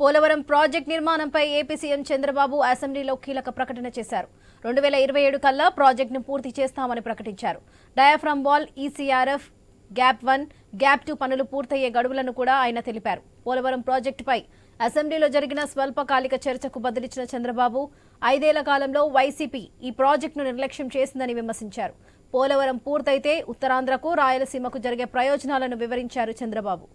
Polavaram project నిర్మాణంపై AP CM Chandrababu అసెంబ్లీలో కీలక ప్రకటన చేశారు. రెండు వేల ఇరవై ఏడు కల్లా ప్రాజెక్టును పూర్తి చేస్తామని ప్రకటించారు. Diaphragm wall ECRF gap one gap two పనులు పూర్తయ్యే గడువులను కూడా ఆయన తెలిపారు. పోలవరం ప్రాజెక్టుపై అసెంబ్లీలో జరిగిన స్వల్పకాలిక చర్చకు బదిలిచ్చిన చంద్రబాబు ఐదేళ్ళ కాలంలో వైసీపీ ఈ ప్రాజెక్టును నిర్లక్ష్యం చేసిందని విమర్శించారు. పోలవరం పూర్తయితే ఉత్తరాంధ్రకు రాయలసీమకు జరిగే ప్రయోజనాలను వివరించారు చంద్రబాబు.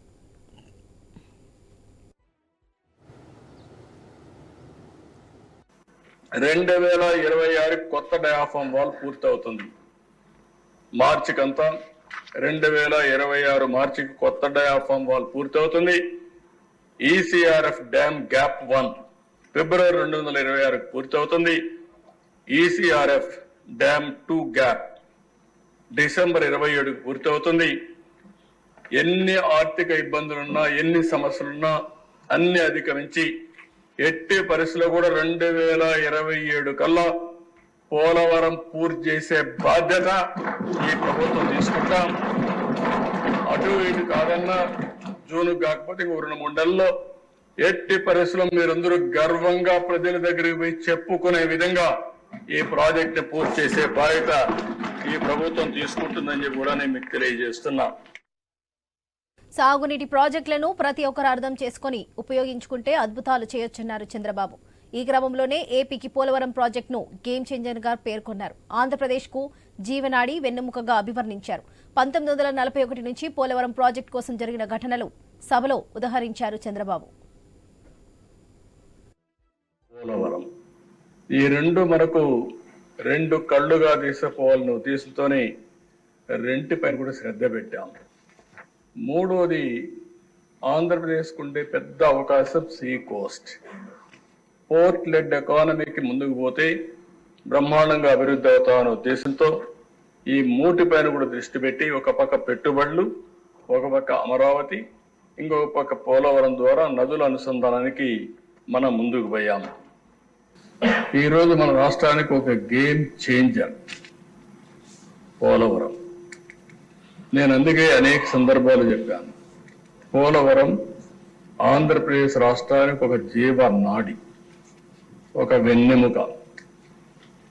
రెండు వేల ఇరవై ఆరు కొత్త డయాఫామ్ వాల్ పూర్తవుతుంది. మార్చికంతా రెండు వేల ఇరవై ఆరు మార్చికి కొత్త డయాఫామ్ వాల్ పూర్తవుతుంది. ఈసీఆర్ఎఫ్ డ్యామ్ గ్యాప్ వన్ ఫిబ్రవరి రెండు వందల ఇరవై ఆరుకు పూర్తవుతుంది. ECRF dam two gap December ఇరవై ఏడుకు పూర్తవుతుంది. ఎన్ని ఆర్థిక ఇబ్బందులున్నా ఎన్ని సమస్యలున్నా అన్ని అధిగమించి ఎట్టి పరిస్థితుల్లో కూడా రెండు వేల ఇరవై ఏడు కల్లా పోలవరం పూర్తి చేసే బాధ్యత ఈ ప్రభుత్వం తీసుకుంటాం. అటు ఇటు కాదన్నా జూన్ కాకపోతే ఇంకో రెండు మూడు నెలల్లో ఎట్టి పరిస్థితుల్లో మీరందరూ గర్వంగా ప్రజల దగ్గరికి పోయి చెప్పుకునే విధంగా ఈ ప్రాజెక్ట్ పూర్తి చేసే బాధ్యత ఈ ప్రభుత్వం తీసుకుంటుందని చెప్పి కూడా నేను మీకు తెలియజేస్తున్నా. సాగునీటి ప్రాజెక్టులను ప్రతి ఒక్కరు అర్థం చేసుకుని ఉపయోగించుకుంటే అద్భుతాలు చేయొచ్చన్నారు చంద్రబాబు. ఈ క్రమంలోనే ఏపీకి పోలవరం ప్రాజెక్టును గేమ్ చేంజర్గా పేర్కొన్నారు. ఆంధ్రప్రదేశ్కు జీవనాడి వెన్నెముకగా అభివర్ణించారు. పంతొమ్మిది వందల నలభై ఒకటి నుంచి పోలవరం ప్రాజెక్టు కోసం జరిగిన ఘటనలు సభలో ఉదహరించారు చంద్రబాబు. పోలవరం. ఈ రెండు మనకు రెండు కళ్ళుగా తీసుకుపోవాలని ఉద్దేశంతోనే రెంటిపైన కూడా శ్రద్ధ పెట్టాము మూడోది ఆంధ్రప్రదేశ్కు ఉండే పెద్ద అవకాశం సీ కోస్ట్. పోర్ట్ లెడ్ ఎకానమీకి ముందుకు పోతే బ్రహ్మాండంగా అభివృద్ధి అవుతామనే ఉద్దేశంతో ఈ మూటి పైన కూడా దృష్టి పెట్టి ఒక పక్క పెట్టుబడులు ఒక పక్క అమరావతి ఇంకొక పక్క పోలవరం ద్వారా నదుల అనుసంధానానికి మనం ముందుకు పోయాము ఈరోజు మన రాష్ట్రానికి ఒక గేమ్ చేంజర్ పోలవరం. నేను అందుకే అనేక సందర్భాలు చెప్పాను. పోలవరం ఆంధ్రప్రదేశ్ రాష్ట్రానికి ఒక జీవ నాడి ఒక వెన్నెముక.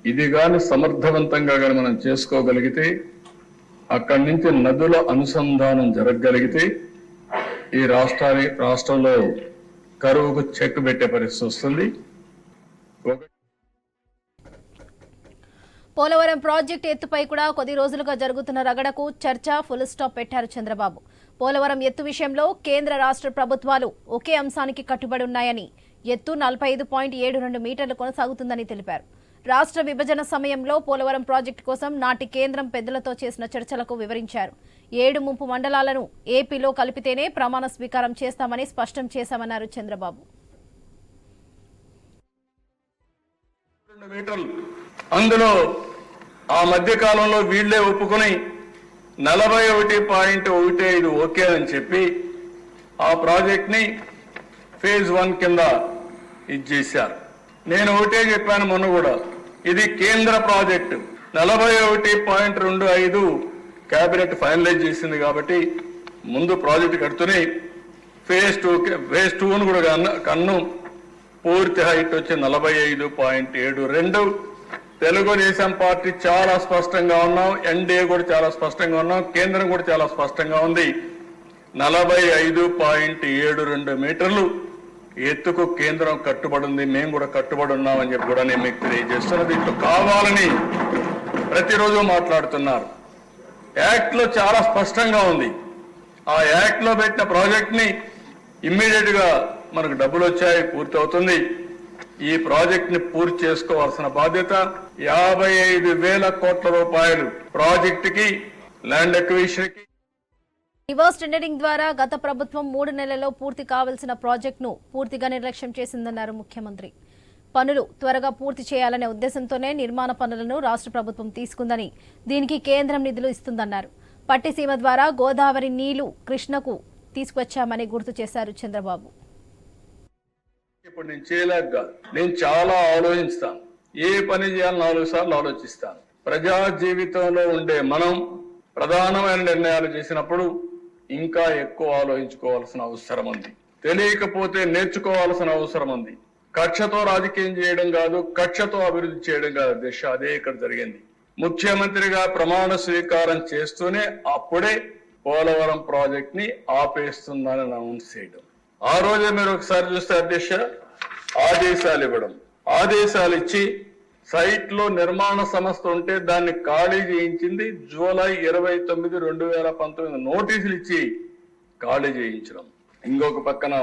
ఇది కానీ సమర్థవంతంగా కానీ మనం చేసుకోగలిగితే అక్కడి నుంచి నదుల అనుసంధానం జరగగలిగితే ఈ రాష్ట్రాన్ని రాష్ట్రంలో కరువుకు చెక్ పెట్టే పరిస్థితి వస్తుంది. ఒకటి పోలవరం ప్రాజెక్టు ఎత్తుపై కూడా కొద్ది రోజులుగా జరుగుతున్న రగడకు చర్చ ఫుల్ స్టాప్ పెట్టారు చంద్రబాబు. పోలవరం ఎత్తు విషయంలో కేంద్ర రాష్ట్ర ప్రభుత్వాలు ఒకే అంశానికి కట్టుబడి ఉన్నాయని ఎత్తు నలభై ఐదు పాయింట్ ఏడు రెండు మీటర్లు కొనసాగుతుందని తెలిపారు. రాష్ట్ర విభజన సమయంలో పోలవరం ప్రాజెక్టు కోసం నాటి కేంద్రం పెద్దలతో చేసిన చర్చలకు వివరించారు. ఏడు ముంపు మండలాలను ఏపీలో కలిపితేనే ప్రమాణ స్వీకారం చేస్తామని స్పష్టం చేశామన్నారు చంద్రబాబు. అందులో ఆ మధ్య కాలంలో వీళ్ళే ఒప్పుకొని నలభై ఒకటి పాయింట్ ఒకటి ఐదు ఓకే అని చెప్పి ఆ ప్రాజెక్ట్ని ఫేజ్ వన్ కింద ఇది చేశారు. నేను ఒకటే చెప్పాను మొన్న కూడా ఇది కేంద్ర ప్రాజెక్టు. నలభై ఒకటి పాయింట్ రెండు ఐదు కేబినెట్ ఫైనలైజ్ చేసింది కాబట్టి ముందు ప్రాజెక్ట్ కడుతూనే ఫేజ్ టూ ఫేజ్ టూను కూడా కన్ను పూర్తి హైట్ వచ్చి నలభై ఐదు పాయింట్ ఏడు రెండు తెలుగుదేశం పార్టీ చాలా స్పష్టంగా ఉన్నాం ఎన్డీఏ కూడా చాలా స్పష్టంగా ఉన్నాం కేంద్రం కూడా చాలా స్పష్టంగా ఉంది. నలభై ఐదు పాయింట్ ఏడు రెండు మీటర్లు ఎత్తుకు కేంద్రం కట్టుబడి ఉంది మేము కూడా కట్టుబడి ఉన్నామని చెప్పి కూడా నేను మీకు తెలియజేస్తున్నా. దీంట్లో కావాలని ప్రతిరోజు మాట్లాడుతున్నారు. యాక్ట్లో చాలా స్పష్టంగా ఉంది. ఆ యాక్ట్లో పెట్టిన ప్రాజెక్ట్ని ఇమ్మీడియట్గా మనకు డబ్బులు వచ్చాయి పూర్తి అవుతుంది ఈ ప్రాజెక్ట్ని పూర్తి చేసుకోవాల్సిన బాధ్యత యాభై ఐదు వేల కోట్ల రూపాయలు ప్రాజెక్ట్కి ల్యాండ్ ఎక్విజిషన్కి. రివర్స్ టెండరింగ్ ద్వారా గత ప్రభుత్వం మూడు నెలల్లో పూర్తి కావాల్సిన ప్రాజెక్టును పూర్తిగా నిర్లక్ష్యం చేసిందన్నారు ముఖ్యమంత్రి. పనులు త్వరగా పూర్తి చేయాలనే ఉద్దేశంతోనే నిర్మాణ పనులను రాష్ట్ర ప్రభుత్వం తీసుకుందని దీనికి కేంద్రం నిధులు ఇస్తుందన్నారు. పట్టిసీమ ద్వారా గోదావరి నీళ్ళు కృష్ణకు తీసుకొచ్చామని గుర్తు చేశారు చంద్రబాబు. ఇప్పుడు నేను చేయలేక కాదు. నేను చాలా ఆలోచిస్తాను. ఏ పని చేయాలని నాలుగు సార్లు ఆలోచిస్తాను. ప్రజా జీవితంలో ఉండే మనం ప్రధానమైన నిర్ణయాలు చేసినప్పుడు ఇంకా ఎక్కువ ఆలోచించుకోవాల్సిన అవసరం ఉంది. తెలియకపోతే నేర్చుకోవాల్సిన అవసరం ఉంది. కక్షతో రాజకీయం చేయడం కాదు కక్షతో అభివృద్ధి చేయడం కాదు. దిశ అదే ఇక్కడ జరిగింది. ముఖ్యమంత్రిగా ప్రమాణ స్వీకారం చేస్తూనే అప్పుడే పోలవరం ప్రాజెక్ట్ని ఆపేస్తుందని అనౌన్స్ చేయడం. ఆ రోజే మీరు ఒకసారి చూస్తే అధ్యక్ష ఆదేశాలు ఇవ్వడం. ఆదేశాలు ఇచ్చి సైట్లో నిర్మాణ సంస్థ ఉంటే దాన్ని ఖాళీ చేయించింది జూలై ఇరవై తొమ్మిది రెండు వేల పంతొమ్మిది నోటీసులు ఇచ్చి ఖాళీ చేయించడం. ఇంకొక పక్కన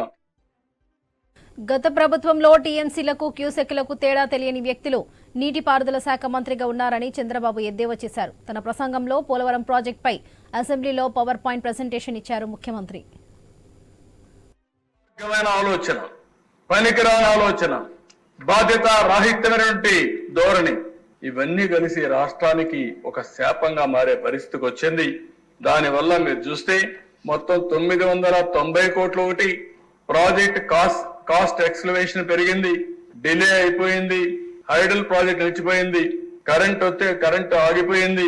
గత ప్రభుత్వంలో టీఎంసీలకు క్యూసెక్లకు తేడా తెలియని వ్యక్తులు నీటిపారుదల శాఖ మంత్రిగా ఉన్నారని చంద్రబాబు ఎద్దేవా చేశారు. తన ప్రసంగంలో పోలవరం ప్రాజెక్టుపై అసెంబ్లీలో పవర్ పాయింట్ ప్రజెంటేషన్ ఇచ్చారు ముఖ్యమంత్రి. వర్గమైన ఆలోచన పనికిరాని ఆలోచన బాధ్యత రాహిత్యమైనటువంటి ధోరణి. ఇవన్నీ కలిసి రాష్ట్రానికి ఒక శాపంగా మారే పరిస్థితికి వచ్చింది. దానివల్ల మీరు చూస్తే మొత్తం తొమ్మిది వందల తొంభై కోట్లు ఒకటి ప్రాజెక్ట్ కాస్ట్ కాస్ట్ ఎక్స్లవేషన్ పెరిగింది. డిలే అయిపోయింది. హైడల్ ప్రాజెక్ట్ నిలిచిపోయింది. కరెంట్ వస్తే కరెంట్ ఆగిపోయింది.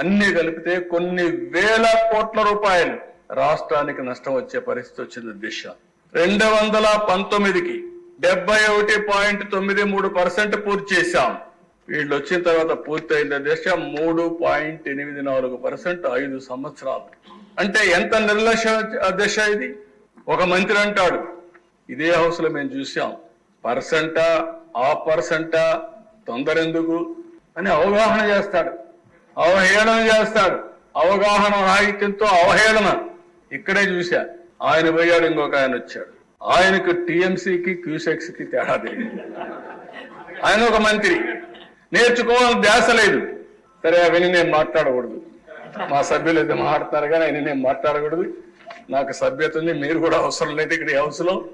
అన్ని కలిపితే కొన్ని వేల కోట్ల రూపాయలు రాష్ట్రానికి నష్టం వచ్చే పరిస్థితి వచ్చింది దిశ. రెండు వందల పంతొమ్మిదికి డెబ్బై ఒకటి పాయింట్ తొమ్మిది మూడు పర్సెంట్ పూర్తి చేశాం. వీళ్ళు వచ్చిన తర్వాత పూర్తయిన దశ మూడు పాయింట్ ఎనిమిది నాలుగు పర్సెంట్ ఐదు సంవత్సరాలు. అంటే ఎంత నిర్లక్ష్య దశ ఇది? ఒక మంత్రి అంటాడు ఇదే హౌస్లో మేము చూసాం పర్సెంటా ఆ పర్సెంటా తొందర ఎందుకు? అని అవగాహన చేస్తాడు. అవహేళన చేస్తాడు. అవగాహన రాహిత్యంతో అవహేళన. ఇక్కడే చూశా. ఆయన పోయాడు ఇంకొక ఆయన వచ్చాడు. ఆయనకు టీఎంసీకి క్యూసెక్స్కి తేడా తెలియదు. ఆయన ఒక మంత్రి. నేర్చుకోవాలని ధ్యాస లేదు. సరే అవన్నీ నేను మాట్లాడకూడదు. మా సభ్యులు అయితే మాట్లాడతారు కానీ ఆయన నేను మాట్లాడకూడదు. నాకు సభ్యత ఉంది మీరు కూడా అవసరం లేదు ఇక్కడ ఈ హౌస్లో